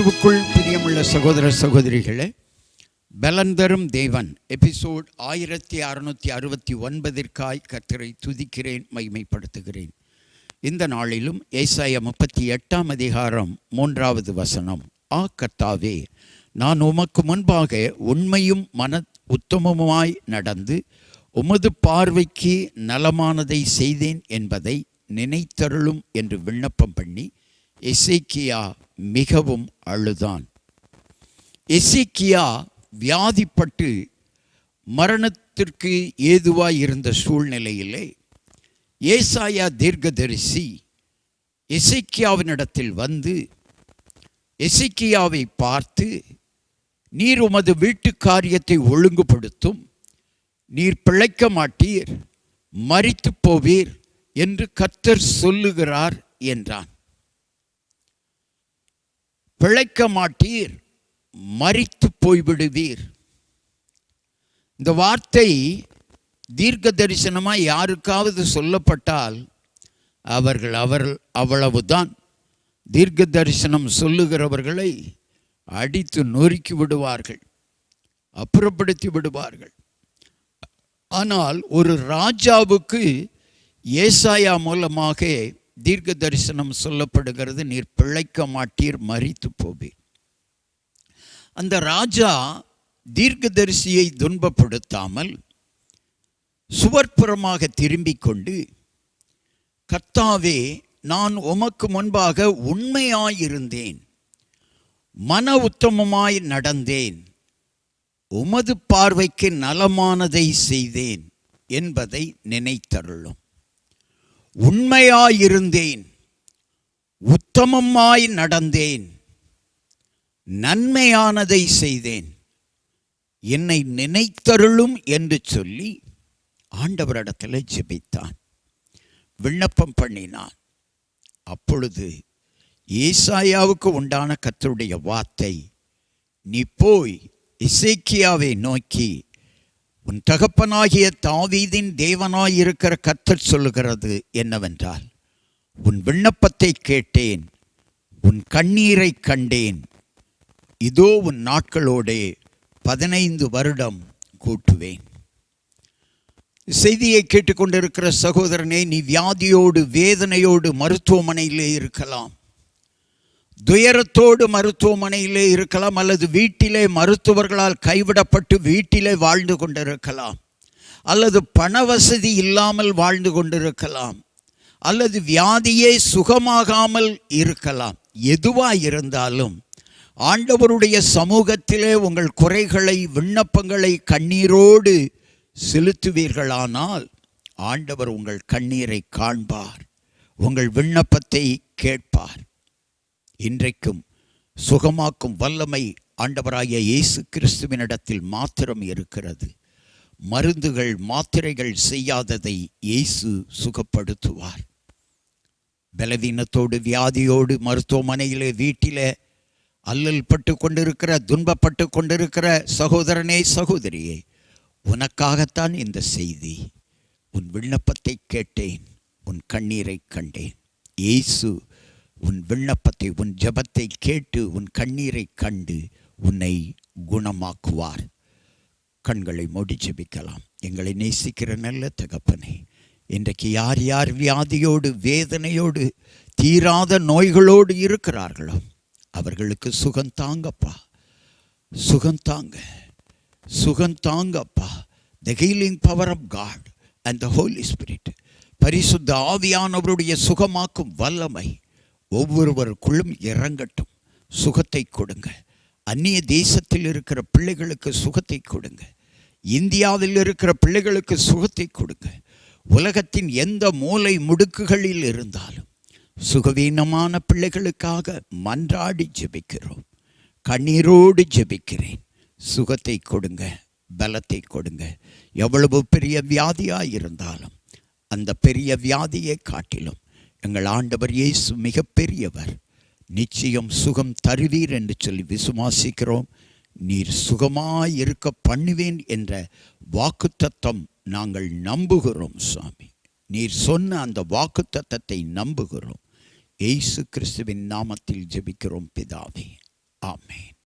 கிறிஸ்துவுக்குள் பிரியமுள்ள சகோதர சகோதரிகளே பலந்தரும் தேவன். எபிசோட் ஆயிரத்தி அறுநூற்றி அறுபத்தி ஒன்பதிற்காய் கர்த்தரை துதிக்கிறேன் மகிமைப்படுத்துகிறேன். இந்த நாளிலும் ஏசாய முப்பத்தி எட்டாம் அதிகாரம் மூன்றாவது வசனம். ஆ கத்தாவே நான் உமக்கு முன்பாக உண்மையும் மன உத்தமமுமாய் நடந்து உமது பார்வைக்கு நலமானதை செய்தேன் என்பதை நினைத்தருளும் என்று விண்ணப்பம் பண்ணி எசேக்கியா மிகவும் அழுதான். எசேக்கியா வியாதிப்பட்டு மரணத்திற்கு ஏதுவாய் இருந்த சூழ்நிலையிலே ஏசாயா தீர்க்கதரிசி இசைக்கியாவினிடத்தில் வந்து எசேக்கியாவை பார்த்து நீர் உமது வீட்டு காரியத்தை ஒழுங்குபடுத்தும். நீர் பிழைக்க மாட்டீர். மறித்து போவீர் என்று கர்த்தர் சொல்லுகிறார் என்றான். பிழைக்க மாட்டீர் மறித்து போய்விடுவீர். இந்த வார்த்தை தீர்க்க தரிசனமாக யாருக்காவது சொல்லப்பட்டால் அவர்கள் அவர் அவ்வளவுதான். தீர்க்க தரிசனம் சொல்லுகிறவர்களை அடித்து நொறுக்கி விடுவார்கள் அப்புறப்படுத்தி விடுவார்கள். ஆனால் ஒரு ராஜாவுக்கு ஏசாயா மூலமாக தீர்க்க தரிசனம் சொல்லப்படுகிறது நீர் பிழைக்க மாட்டீர் மறித்து போவீர் அந்த ராஜா தீர்க்கதரிசியை துன்பப்படுத்தாமல் சுவர்ப்புறமாக திரும்பிக் கொண்டு கர்த்தாவே நான் உமக்கு முன்பாக உண்மையாயிருந்தேன். மன உத்தமமாய் நடந்தேன். உமது பார்வைக்கு நலமானதை செய்தேன் என்பதை நினைத்தருளும். உண்மையாயிருந்தேன். உத்தமமாய் நடந்தேன். நன்மையானதை செய்தேன். என்னை நினைத்தருளும் என்று சொல்லி ஆண்டவரிடத்தில் ஜெபித்தான். விண்ணப்பம் பண்ணினான். அப்பொழுது ஏசாயாவுக்கு உண்டான கத்தருடைய வார்த்தை நீ போய் இசைக்கியாவை நோக்கி உன் தகப்பனாகிய தாவீதின் தேவனாயிருக்கிற கத்தர் சொல்லுகிறது என்னவென்றால் உன் விண்ணப்பத்தை கேட்டேன் உன் கண்ணீரை கண்டேன். இதோ உன் நாட்களோடே பதினைந்து வருடம் கூட்டுவேன். செய்தியை கேட்டுக்கொண்டிருக்கிற சகோதரனே நீ வியாதியோடு வேதனையோடு மருத்துவமனையிலே இருக்கலாம். துயரத்தோடு மருத்துவமனையிலே இருக்கலாம் அல்லது வீட்டிலே மருத்துவர்களால் கைவிடப்பட்டு வீட்டிலே வாழ்ந்து கொண்டிருக்கலாம். அல்லது பண வசதி இல்லாமல் வாழ்ந்து கொண்டிருக்கலாம். அல்லது வியாதியே சுகமாகாமல் இருக்கலாம். எதுவாக இருந்தாலும் ஆண்டவருடைய சமூகத்திலே உங்கள் குறைகளை விண்ணப்பங்களை கண்ணீரோடு செலுத்துவீர்களானால் ஆண்டவர் உங்கள் கண்ணீரை காண்பார். உங்கள் விண்ணப்பத்தை கேட்பார். இன்றைக்கும் சுகமாக்கும் வல்லமை ஆண்டவராகிய இயேசு கிறிஸ்துவினிடத்தில் மாத்திரம் இருக்கிறது. மருந்துகள் மாத்திரைகள் செய்யாததை இயேசு சுகப்படுத்துவார். பலவீனத்தோடு வியாதியோடு மருத்துவமனையிலே வீட்டிலே அல்லல் பட்டு கொண்டிருக்கிற துன்பப்பட்டு கொண்டிருக்கிற சகோதரனே சகோதரியே உனக்காகத்தான் இந்த செய்தி. உன் விண்ணப்பத்தை கேட்டேன் உன் கண்ணீரை கண்டேன். இயேசு உன் விண்ணப்பத்தை உன் ஜபத்தை கேட்டு உன் கண்ணீரை கண்டு உன்னை குணமாக்குவார். கண்களை மூடி ஜெபிக்கலாம். எங்களை நேசிக்கிற நல்ல தகப்பனே இன்றைக்கு யார் யார் வியாதியோடு வேதனையோடு தீராத நோய்களோடு இருக்கிறார்களோ அவர்களுக்கு சுகம் தாங்கப்பா. சுகம் தாங்க. சுகம் தாங்கப்பா. The healing power of God and the Holy Spirit பரிசுத்த ஆவியானவருடைய சுகமாக்கும் வல்லமை. ஒவ்வொருவருக்குள்ளும் இறங்கட்டும். சுகத்தை கொடுங்க. அந்நிய தேசத்தில் இருக்கிற பிள்ளைகளுக்கு சுகத்தை கொடுங்க. இந்தியாவில் இருக்கிற பிள்ளைகளுக்கு சுகத்தை கொடுங்க. உலகத்தின் எந்த மூலை முடுக்குகளில் இருந்தாலும் சுகவீனமான பிள்ளைகளுக்காக மன்றாடி ஜெபிக்கிறோம். கண்ணீரோடு ஜெபிக்கிறேன். சுகத்தை கொடுங்க பலத்தை கொடுங்க. எவ்வளவு பெரிய வியாதியாக இருந்தாலும் அந்த பெரிய வியாதியை காட்டிலும் எங்கள் ஆண்டவர் இயேசு மிக பெரியவர் நிச்சயம் சுகம் தருவீர் என்று சொல்லி விசுவாசிக்கிறோம். நீர் சுகமாய் இருக்க பண்ணுவேன் என்ற வாக்குத்தத்தம் நாங்கள் நம்புகிறோம் சுவாமி. நீர் சொன்ன அந்த வாக்குத்தத்தத்தை நம்புகிறோம். ஏசு கிறிஸ்துவின் நாமத்தில் ஜெபிக்கிறோம் பிதாவே. ஆமேன்.